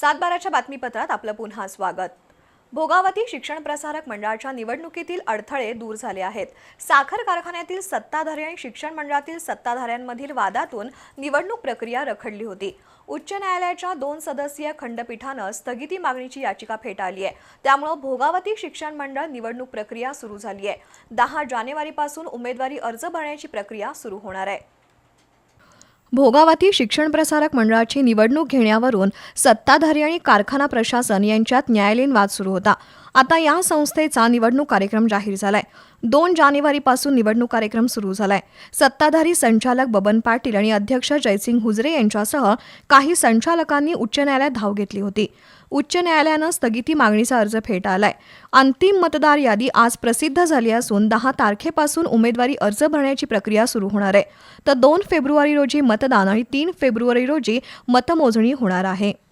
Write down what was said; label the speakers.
Speaker 1: सातबाराच्या बातमीपत्रात आपलं पुन्हा स्वागत. भोगावती शिक्षण प्रसारक मंडळाच्या निवडणुकीतील अडथळे दूर झाले आहेत. साखर कारखान्यातील सत्ताधारी आणि शिक्षण मंडळातील सत्ताधाऱ्यांमधील वादातून निवडणूक प्रक्रिया रखडली होती. उच्च न्यायालयाच्या दोन सदस्यीय खंडपीठानं स्थगिती मागणीची याचिका फेटाळली आहे. त्यामुळं भोगावती शिक्षण मंडळ निवडणूक प्रक्रिया सुरू झाली आहे. दहा जानेवारीपासून उमेदवारी अर्ज भरण्याची प्रक्रिया सुरू होणार आहे. भोगावती शिक्षण प्रसारक मंडळाची निवडणूक घेण्यावरून सत्ताधारी आणि कारखाना प्रशासन यांच्यात न्यायालयीन वाद सुरू होता. आता या संस्थेचा निवडणूक कार्यक्रम जाहीर झालाय. दोन जानेवारीपासून निवडणूक कार्यक्रम सुरू झालाय. सत्ताधारी संचालक बबन पाटील आणि अध्यक्ष जयसिंग हुजरे यांच्यासह काही संचालकांनी उच्च न्यायालयात धाव घेतली होती. उच्च न्यायालयानं स्थगिती मागणीचा अर्ज फेटाळलाय. अंतिम मतदार यादी आज प्रसिद्ध झाली असून दहा तारखेपासून उमेदवारी अर्ज भरण्याची प्रक्रिया सुरू होणार आहे. तर दोन फेब्रुवारी रोजी मतदान आणि तीन फेब्रुवारी रोजी मतमोजणी होणार आहे.